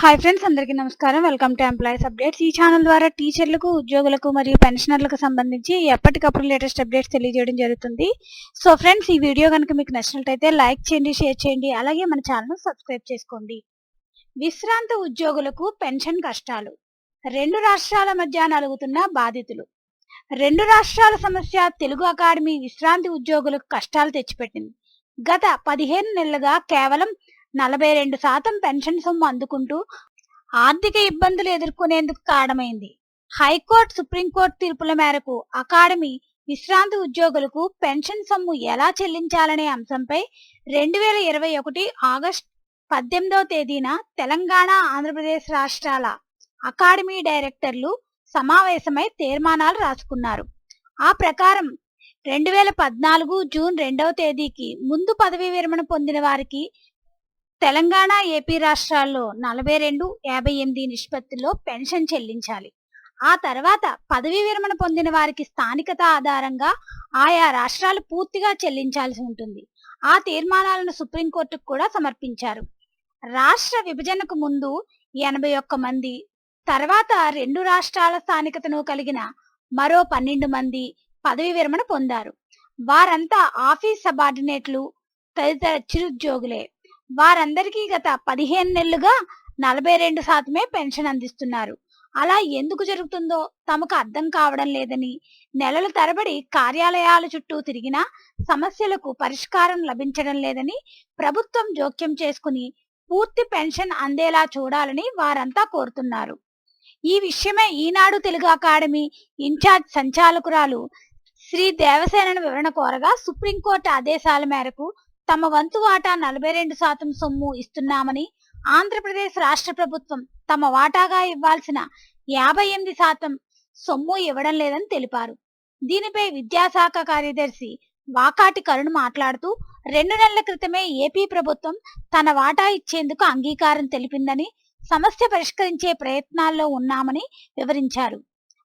Hi friends అందరికీ నమస్కారం. Welcome to employees updates ఈ ఛానల్ ద్వారా టీచర్లకు ఉద్యోగులకు మరియు పెన్షనర్లకు సంబంధించి ఎప్పటికప్పుడు లేటెస్ట్ అప్డేట్స్ తెలియజేయడం జరుగుతుంది. సో ఫ్రెండ్స్ ఈ వీడియో కనుక మీకు నచ్చినట్లయితే లైక్ చేయండి షేర్ చేయండి అలాగే మన ఛానల్ సబ్స్క్రైబ్ చేసుకోండి. విశ్రాంత ఉద్యోగులకు పెన్షన్ కష్టాలు. రెండు రాష్ట్రాల మధ్య నలుగుతున్న బాధితులు. రెండు రాష్ట్రాల సమస్య తెలుగు అకాడమీ విశ్రాంతి ఉద్యోగులకు కష్టాలు తెచ్చిపెట్టింది. గత పదిహేను నెలలుగా కేవలం నలభై రెండు శాతం పెన్షన్ సొమ్ము అందుకుంటూ ఆర్థిక ఇబ్బందులు ఎదుర్కొనేందుకు కారణమైంది. హైకోర్టు సుప్రీంకోర్టు తీర్పుల మేరకు అకాడమీ విశ్రాంతి ఉద్యోగులకు పెన్షన్ సొమ్ము ఎలా చెల్లించాలనే అంశంపై రెండు వేల ఇరవై ఒకటి ఆగస్టు పద్దెనిమిదవ తేదీన తెలంగాణ ఆంధ్రప్రదేశ్ రాష్ట్రాల అకాడమీ డైరెక్టర్లు సమావేశమై తీర్మానాలు రాసుకున్నారు. ఆ ప్రకారం రెండు వేల పద్నాలుగు జూన్ రెండవ తేదీకి ముందు పదవీ విరమణ పొందిన వారికి తెలంగాణ ఏపీ రాష్ట్రాల్లో నలభై రెండు యాభై ఎనిమిది నిష్పత్తిలో పెన్షన్ చెల్లించాలి. ఆ తర్వాత పదవీ విరమణ పొందిన వారికి స్థానికత ఆధారంగా ఆయా రాష్ట్రాలు పూర్తిగా చెల్లించాల్సి ఉంటుంది. ఆ తీర్మానాలను సుప్రీంకోర్టుకు కూడా సమర్పించారు. రాష్ట్ర విభజనకు ముందు ఎనభై ఒక్క మంది తర్వాత రెండు రాష్ట్రాల స్థానికతను కలిగిన మరో పన్నెండు మంది పదవి విరమణ పొందారు. వారంతా ఆఫీస్ సబార్డినేట్లు తదితర చిరుద్యోగులే. వారందరికీ గత పదిహేను నెలలుగా నలభై రెండు శాతమే పెన్షన్ అందిస్తున్నారు. అలా ఎందుకు జరుగుతుందో తమకు అర్థం కావడం లేదని నెలల తరబడి కార్యాలయాల చుట్టూ తిరిగినా సమస్యలకు పరిష్కారం లభించడం లేదని ప్రభుత్వం జోక్యం చేసుకుని పూర్తి పెన్షన్ అందేలా చూడాలని వారంతా కోరుతున్నారు. ఈ విషయమే ఈనాడు తెలుగు అకాడమీ ఇన్ఛార్జ్ సంచాలకురాలు శ్రీ దేవసేనను వివరణ కోరగా సుప్రీంకోర్టు ఆదేశాల మేరకు తమ వంతు వాటా నలభై రెండు శాతం సొమ్ము ఇస్తున్నామని ఆంధ్రప్రదేశ్ రాష్ట్ర ప్రభుత్వం తమ వాటాగా ఇవ్వాల్సిన యాభై ఎనిమిది శాతం సొమ్ము ఇవ్వడం లేదని తెలిపారు. దీనిపై విద్యాశాఖ కార్యదర్శి వాకాటి కరుణ్ మాట్లాడుతూ రెండు నెలల క్రితమే ఏపీ ప్రభుత్వం తన వాటా ఇచ్చేందుకు అంగీకారం తెలిపిందని సమస్య పరిష్కరించే ప్రయత్నాల్లో ఉన్నామని వివరించారు.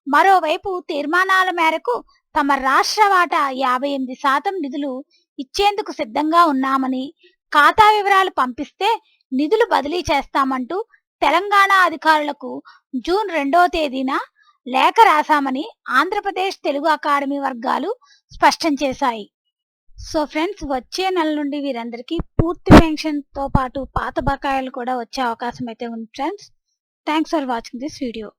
మరోవైపు తీర్మానాల మేరకు తమ రాష్ట్ర వాటా యాభై ఎనిమిది శాతం నిధులు ఇచ్చేందుకు సిద్ధంగా ఉన్నామని ఖాతా వివరాలు పంపిస్తే నిధులు బదిలీ చేస్తామంటూ తెలంగాణ అధికారులకు జూన్ రెండో తేదీన లేఖ రాశామని ఆంధ్రప్రదేశ్ తెలుగు అకాడమీ వర్గాలు స్పష్టం చేశాయి. సో ఫ్రెండ్స్ వచ్చే నెల నుండి వీరందరికీ పూర్తి పెన్షన్తో పాటు పాత బకాయిలు కూడా వచ్చే అవకాశం అయితే ఉంది friends. Thanks for watching this video.